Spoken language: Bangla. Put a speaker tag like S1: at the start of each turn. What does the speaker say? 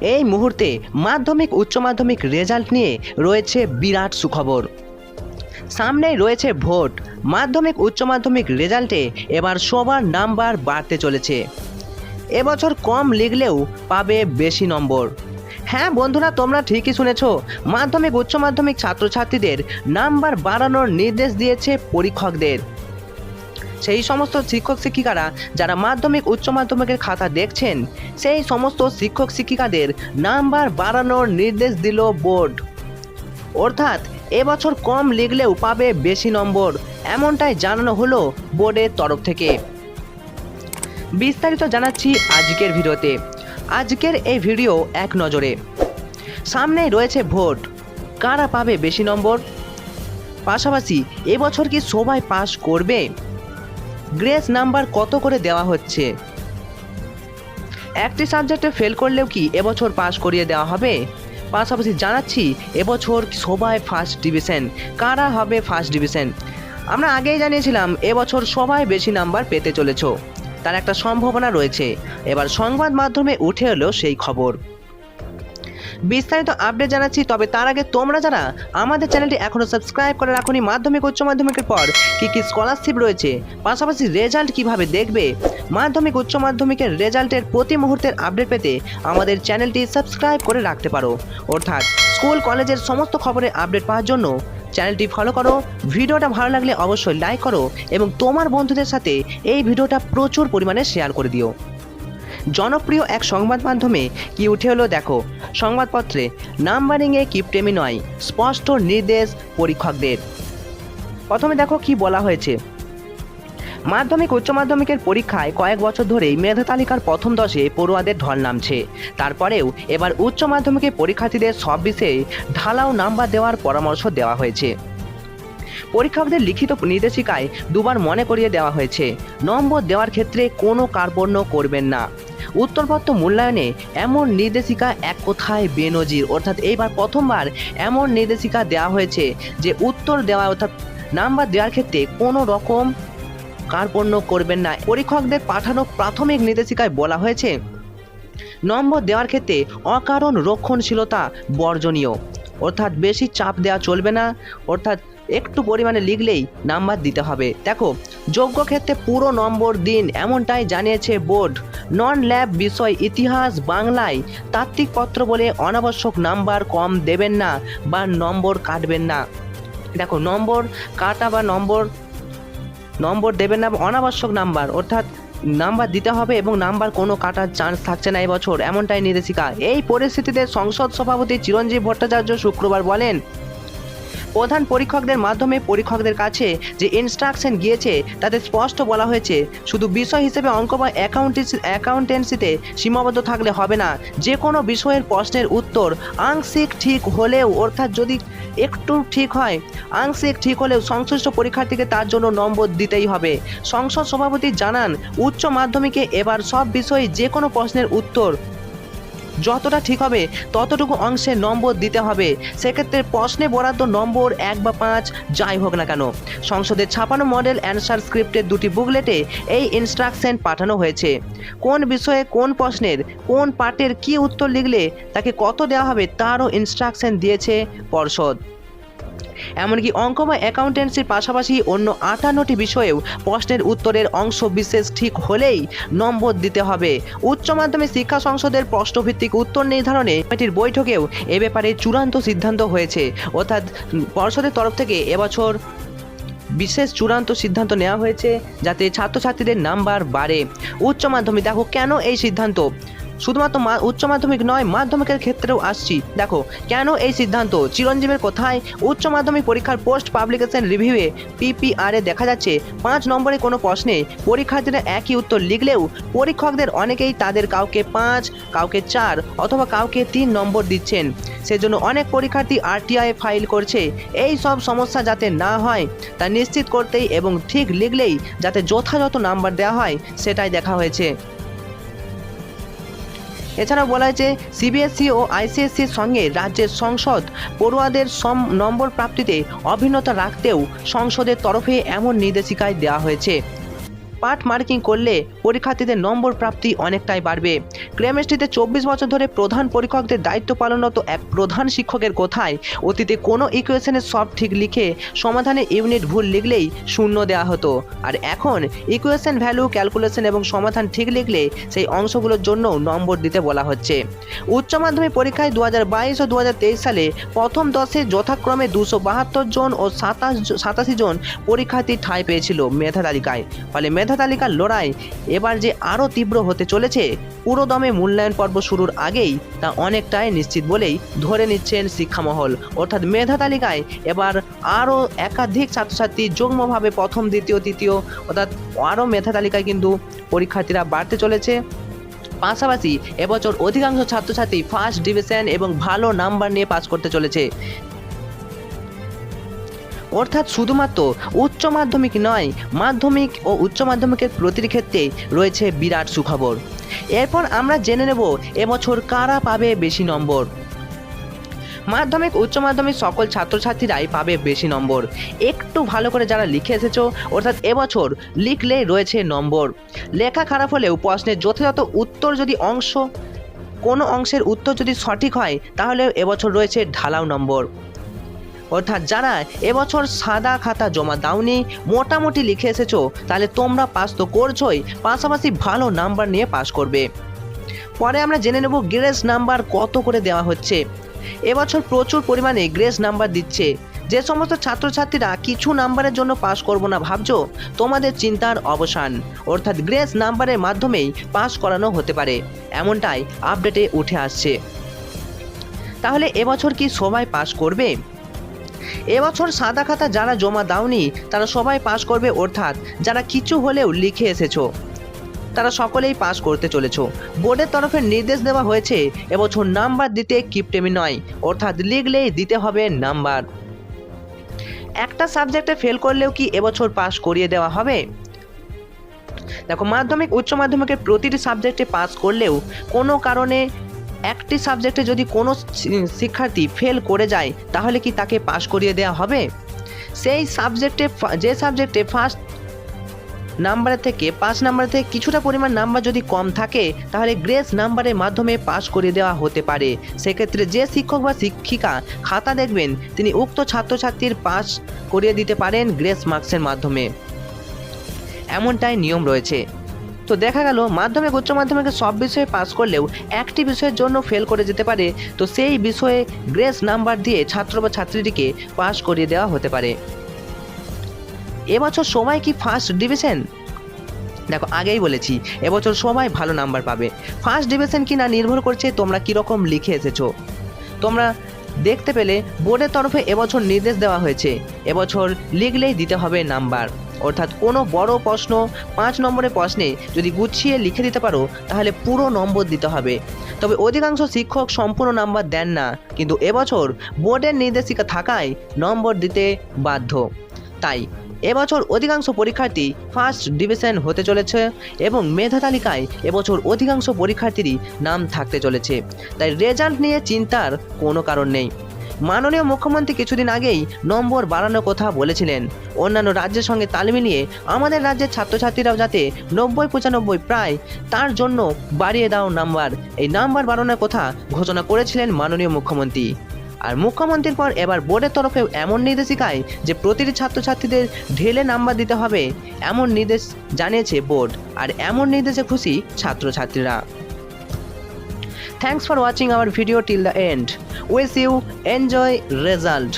S1: এই মুহূর্তে মাধ্যমিক, উচ্চ মাধ্যমিক রেজাল্ট নিয়ে রয়েছে বিরাট সুখবর। সামনেই রয়েছে ভোট। মাধ্যমিক, উচ্চ মাধ্যমিক রেজাল্টে এবার সবার নাম্বার বাড়তে চলেছে। এবছর কম লিখলেও পাবে বেশি নম্বর। হ্যাঁ বন্ধুরা, তোমরা ঠিকই শুনেছ, মাধ্যমিক, উচ্চ মাধ্যমিক ছাত্রছাত্রীদের নাম্বার বাড়ানোর নির্দেশ দিয়েছে পরীক্ষকদের। সেই সমস্ত শিক্ষক শিক্ষিকারা যারা মাধ্যমিক, উচ্চ মাধ্যমিকের খাতা দেখছেন, সেই সমস্ত শিক্ষক শিক্ষিকাদের নাম্বার বাড়ানোর নির্দেশ দিল বোর্ড। অর্থাৎ এবছর কম লিখলেও পাবে বেশি নম্বর, এমনটাই জানানো হলো বোর্ডের তরফ থেকে। বিস্তারিত জানাচ্ছি আজকের ভিডিওতে। আজকের এই ভিডিও এক নজরে। সামনেই রয়েছে ভোট। কারা পাবে বেশি নম্বর? পাশাপাশি এবছর কি সবাই পাস করবে? গ্রেস নাম্বার কত করে দেওয়া হচ্ছে? একটি সাবজেক্টে ফেল করলেও কি এবছর পাস করিয়ে দেওয়া হবে? পাশাপাশি জানাচ্ছি, এবছর সবাই ফার্স্ট ডিভিশন কারা হবে ফার্স্ট ডিভিশন আমরা আগেই জানিয়েছিলাম, এবছর সবাই বেশি নাম্বার পেতে চলেছ। তার একটা সম্ভাবনা রয়েছে। এবার সংবাদ মাধ্যমে উঠে এলো সেই খবর। বিস্তারিত আপডেট জানাচ্ছি, তবে তার আগে তোমরা যারা আমাদের চ্যানেলটি এখনও সাবস্ক্রাইব করে রাখুনি, মাধ্যমিক উচ্চ মাধ্যমিকের পর কী কী স্কলারশিপ রয়েছে, পাশাপাশি রেজাল্ট কীভাবে দেখবে, মাধ্যমিক উচ্চ মাধ্যমিকের রেজাল্টের প্রতি মুহূর্তের আপডেট পেতে আমাদের চ্যানেলটি সাবস্ক্রাইব করে রাখতে পারো। অর্থাৎ স্কুল কলেজের সমস্ত খবরের আপডেট পাওয়ার জন্য চ্যানেলটি ফলো করো, ভিডিওটা ভালো লাগলে অবশ্যই লাইক করো এবং তোমার বন্ধুদের সাথে এই ভিডিওটা প্রচুর পরিমাণে শেয়ার করে দিও। জনপ্রিয় এক সংবাদ মাধ্যমে কি উঠে হলো দেখো। সংবাদপত্রে, নাম্বারিংয়ে কিপটেমি নয়, স্পষ্ট নির্দেশ পরীক্ষকদের। প্রথমে দেখো কি বলা হয়েছে। মাধ্যমিক, উচ্চ মাধ্যমিকের পরীক্ষায় কয়েক বছর ধরেই মেধা তালিকার প্রথম দশে পড়ুয়াদের ঢল নামছে। তারপরেও এবার উচ্চ মাধ্যমিকের পরীক্ষার্থীদের সব বিষয়ে ঢালাও নাম্বার দেওয়ার পরামর্শ দেওয়া হয়েছে। পরীক্ষকদের লিখিত নির্দেশিকায় দুবার মনে করিয়ে দেওয়া হয়েছে। নম্বর দেওয়ার ক্ষেত্রে কোনো কার্পণ্য করবেন না। উত্তরপত্র মূল্যায়নে এমন নির্দেশিকা এক কথায় বেনজির। অর্থাৎ এইবার প্রথমবার এমন নির্দেশিকা দেওয়া হয়েছে যে উত্তর দেওয়া অর্থাৎ নাম্বার দেওয়ার ক্ষেত্রে কোনো রকম কার্পণ্য করবেন না। পরীক্ষকদের পাঠানো প্রাথমিক নির্দেশিকায় বলা হয়েছে, নম্বর দেওয়ার ক্ষেত্রে অকারণ রক্ষণশীলতা বর্জনীয়। অর্থাৎ বেশি চাপ দেওয়া চলবে না, অর্থাৎ একটু পরিমাণে লিখলেই নাম্বার দিতে হবে। দেখো, যোগ্য ক্ষেত্রে পুরো নম্বর দিন এমনটাই জানিয়েছে বোর্ড। নন ল্যাব বিষয় ইতিহাস বাংলায় তাত্ত্বিক পত্র বলে অনাবশ্যক নাম্বার কম দেবেন না বা নম্বর কাটবেন না। দেখো, নম্বর কাটা বা নম্বর নম্বর দেবেন না অনাবশ্যক নাম্বার, অর্থাৎ নাম্বার দিতে হবে এবং নাম্বার কোনো কাটার চান্স থাকছে না এবছর, এমনটাই নির্দেশিকা। এই পরিস্থিতিতে সংসদ সভাপতি চিরঞ্জীব ভট্টাচার্য শুক্রবার বলেন প্রধান পরীক্ষকদের মাধ্যমে পরীক্ষকদের কাছে যে ইনস্ট্রাকশন গিয়েছে, তাতে স্পষ্ট বলা হয়েছে, শুধু বিষয় হিসেবে অঙ্ক বা অ্যাকাউন্টেন্সি অ্যাকাউন্টেন্সিতে সীমাবদ্ধ থাকলে হবে না। যে কোনো বিষয়ের প্রশ্নের উত্তর আংশিক ঠিক হলেও, অর্থাৎ যদি একটু ঠিক হয়, আংশিক ঠিক হলেও সংশ্লিষ্ট পরীক্ষার্থীকে তার জন্য নম্বর দিতেই হবে। সংসদ সভাপতি জানান, উচ্চ মাধ্যমিকে এবার সব বিষয়ে যে কোনো প্রশ্নের উত্তর যতটা ঠিক হবে, ততটুকু অংশে নম্বর দিতে হবে। সেক্ষেত্রে প্রশ্নে বরাদ্দ নম্বর এক বা পাঁচ, যাই হোক না কেন। সংসদের ছাপানো মডেল অ্যান্সার স্ক্রিপ্টের দুটি বুকলেটে এই ইনস্ট্রাকশন পাঠানো হয়েছে। কোন বিষয়ে কোন প্রশ্নের, কোন পার্টের কি উত্তর লিখলে তাকে কত দেওয়া হবে তারও ইনস্ট্রাকশন দিয়েছে পর্ষদ। এমনকি অঙ্ক বা অ্যাকাউন্টেন্সির পাশাপাশি অন্য আটান্নটি বিষয়েও প্রশ্নের উত্তরের অংশ বিশেষ ঠিক হলেই নম্বর দিতে হবে। উচ্চ মাধ্যমিক শিক্ষা সংসদের প্রশ্নভিত্তিক উত্তর নির্ধারণে কমিটির বৈঠকেও এ ব্যাপারে চূড়ান্ত সিদ্ধান্ত হয়েছে। অর্থাৎ পর্ষদের তরফ থেকে এবছর বিশেষ চূড়ান্ত সিদ্ধান্ত নেওয়া হয়েছে যাতে ছাত্রছাত্রীদের নাম্বার বাড়ে। উচ্চ মাধ্যমিক, দেখো কেন এই সিদ্ধান্ত? শুধুমাত্র উচ্চ মাধ্যমিক নয়, মাধ্যমিকের ক্ষেত্রেও আসছি। দেখো, কেন এই সিদ্ধান্ত? চিরঞ্জীবের কোথায় উচ্চ মাধ্যমিক পরীক্ষার পোস্ট পাবলিকেশন রিভিউয়ে পিপিআরে দেখা যাচ্ছে, পাঁচ নম্বরে কোনো প্রশ্নে পরীক্ষার্থীরা একই উত্তর লিখলেও পরীক্ষকদের অনেকেই তাদের কাউকে পাঁচ, কাউকে চার অথবা কাউকে তিন নম্বর দিচ্ছেন। সেজন্য অনেক পরীক্ষার্থী আরটিআই ফাইল করছে, এই সব সমস্যা যাতে না হয়, তা নিশ্চিত করতেই এবং ঠিক লিখলেই যাতে যথাযথ নাম্বার দেওয়া হয়, সেটাই দেখা হয়েছে। এছাড়াও বলা হয়েছে সিবিএসসি ও আইসিএসসির সঙ্গে রাজ্যের সংসদ পড়ুয়াদের সম নম্বর প্রাপ্তিতে অভিন্নতা রাখতেও সংসদের তরফে এমন নির্দেশিকায় দেওয়া হয়েছে। পাঠ মার্কিং করলে পরীক্ষার্থীদের নম্বর প্রাপ্তি অনেকটাই বাড়বে। কেমিস্ট্রিতে চব্বিশ বছর ধরে প্রধান পরীক্ষকদের দায়িত্ব পালনরত এক প্রধান শিক্ষকের কথায় অতীতে কোনো ইকুয়েশনের সব ঠিক লিখে সমাধানে ইউনিট ভুল লিখলেই শূন্য দেওয়া হতো। আর এখন ইকুয়েশন ভ্যালু ক্যালকুলেশন এবং সমাধান ঠিক লিখলে সেই অংশগুলোর জন্য নম্বর দিতে বলা হচ্ছে। উচ্চ মাধ্যমিক পরীক্ষায় দু বাইশ ও দু হাজার তেইশ সালে প্রথম দশে যথাক্রমে দুশো বাহাত্তর জন ও সাতাশ সাতাশি জন পরীক্ষার্থী ঠাঁই পেয়েছিল মেধা তালিকায়। ফলে মেধা তালিকার লড়াই এবার যে আরও তীব্র হতে চলেছে পুরো দমে মূল্যায়ন পর্ব শুরুর আগেই তা অনেকটাই নিশ্চিত বলেই ধরে নিচ্ছেন শিক্ষামহল। অর্থাৎ মেধা তালিকায় এবার আরও একাধিক ছাত্রছাত্রী যুগ্মভাবে প্রথম, দ্বিতীয়, তৃতীয়, অর্থাৎ আরও মেধা তালিকায় কিন্তু পরীক্ষার্থীরা বাড়তে চলেছে। পাশাপাশি এবছর অধিকাংশ ছাত্রছাত্রী ফার্স্ট ডিভিশন এবং ভালো নাম্বার নিয়ে পাস করতে চলেছে। অর্থাৎ শুধুমাত্র উচ্চ মাধ্যমিক নয়, মাধ্যমিক ও উচ্চ মাধ্যমিকের প্রতিটি ক্ষেত্রে রয়েছে বিরাট সুখবর। এরপর আমরা জেনে নেব এবছর কারা পাবে বেশি নম্বর। মাধ্যমিক, উচ্চ মাধ্যমিক সকল ছাত্রছাত্রীরাই পাবে বেশি নম্বর। একটু ভালো করে যারা লিখে এসেছ, অর্থাৎ এবছর লিখলেই রয়েছে নম্বর। লেখা খারাপ হলেও প্রশ্নের যথাযথ উত্তর যদি অংশ, কোনো অংশের উত্তর যদি সঠিক হয় তাহলে এবছর রয়েছে ঢালাও নম্বর। অর্থাৎ যারা এবছর সাদা খাতা জমা দাওনি, মোটামুটি লিখে এসেছ, তাহলে তোমরা পাস তো করছোই, পাশাপাশি ভালো নাম্বার নিয়ে পাস করবে। পরে আমরা জেনে নেব গ্রেস নাম্বার কত করে দেওয়া হচ্ছে। এবছর প্রচুর পরিমাণে গ্রেস নাম্বার দিচ্ছে। যে সমস্ত ছাত্রছাত্রীরা কিছু নাম্বারের জন্য পাস করব না ভাবছ, তোমাদের চিন্তার অবসান। অর্থাৎ গ্রেস নাম্বারের মাধ্যমেই পাস করানো হতে পারে। এমনটাই আপডেটে উঠে আসছে। তাহলে এবছর কি সবাই পাস করবে? এবছর সাদা খাতা যারা জমা দাওনি, তারা সবাই পাস করবে অর্থাৎ যারা কিছু হলেও লিখে এসেছ। তারা সকলেই পাস করতে চলেছ। বোর্ডের তরফে নির্দেশ দেওয়া হয়েছে, এবছর নাম্বার দিতে কিপটেমি নয়, অর্থাৎ লিখলেই দিতে হবে নাম্বার। একটা সাবজেক্টে ফেল করলেও কি এবছর পাস করিয়ে দেওয়া হবে? দেখো, মাধ্যমিক, উচ্চ মাধ্যমিকের প্রতিটি সাবজেক্টে পাস করলেও কোনো কারণে একটি সাবজেক্টে যদি কোনো শিক্ষার্থী ফেল করে যায়, তাহলে কি তাকে পাস করিয়ে দেওয়া হবে? সেই সাবজেক্টে যে সাবজেক্টে ফার্স্ট নাম্বারের থেকে পাঁচ নাম্বার থেকে কিছুটা পরিমাণ নাম্বার যদি কম থাকে, তাহলে গ্রেস নাম্বারের মাধ্যমে পাস করিয়ে দেওয়া হতে পারে। সেক্ষেত্রে যে শিক্ষক বা শিক্ষিকা খাতা দেখবেন, তিনি উক্ত ছাত্রছাত্রীর পাস করিয়ে দিতে পারেন গ্রেস মার্কসের মাধ্যমে। এমনটাই নিয়ম রয়েছে। তো দেখা গেল মাধ্যমিক, উচ্চ মাধ্যমিকে সব বিষয়ে পাস করলেও একটি বিষয়ের জন্য ফেল করে যেতে পারে। তো সেই বিষয়ে গ্রেস নাম্বার দিয়ে ছাত্র বা ছাত্রীটিকে পাস করিয়ে দেওয়া হতে পারে। এবছর সময় কি ফার্স্ট ডিভিশন দেখো, আগেই বলেছি, এবছর সবাই ভালো নাম্বার পাবে। ফার্স্ট ডিভিশন কি না নির্ভর করছে তোমরা কীরকম লিখে এসেছ। তোমরা দেখতে পেলে বোর্ডের তরফে এবছর নির্দেশ দেওয়া হয়েছে। এবছর লিখলেই দিতে হবে নাম্বার অর্থাৎ কোনো বড় প্রশ্ন পাঁচ নম্বরের প্রশ্নে যদি গুছিয়ে লিখে দিতে পারো, তাহলে পুরো নম্বর দিতে হবে। তবে অধিকাংশ শিক্ষক সম্পূর্ণ নাম্বার দেন না, কিন্তু এবছর বোর্ডের নির্দেশিকা থাকায় নম্বর দিতে বাধ্য। তাই এবছর অধিকাংশ পরীক্ষার্থী ফার্স্ট ডিভিশন হতে চলেছে এবং মেধা তালিকায় এবছর অধিকাংশ পরীক্ষার্থীরই নাম থাকতে চলেছে। তাই রেজাল্ট নিয়ে চিন্তার কোনো কারণ নেই। মাননীয় মুখ্যমন্ত্রী কিছুদিন আগেই নম্বর বাড়ানোর কথা বলেছিলেন। অন্যান্য রাজ্যের সঙ্গে তাল মিলিয়ে আমাদের রাজ্যের ছাত্রছাত্রীরাও যাতে নব্বই পঁচানব্বই প্রায় তার জন্য বাড়িয়ে দাও নাম্বার। এই নাম্বার বাড়ানোর কথা ঘোষণা করেছিলেন মাননীয় মুখ্যমন্ত্রী। আর মুখ্যমন্ত্রীর পর এবার বোর্ডের তরফেও এমন নির্দেশিকায় যে প্রতিটি ছাত্রছাত্রীদের ঢেলে নাম্বার দিতে হবে, এমন নির্দেশ জানিয়েছে বোর্ড। আর এমন নির্দেশে খুশি ছাত্রছাত্রীরা। Thanks for watching our video till the end wish you enjoy result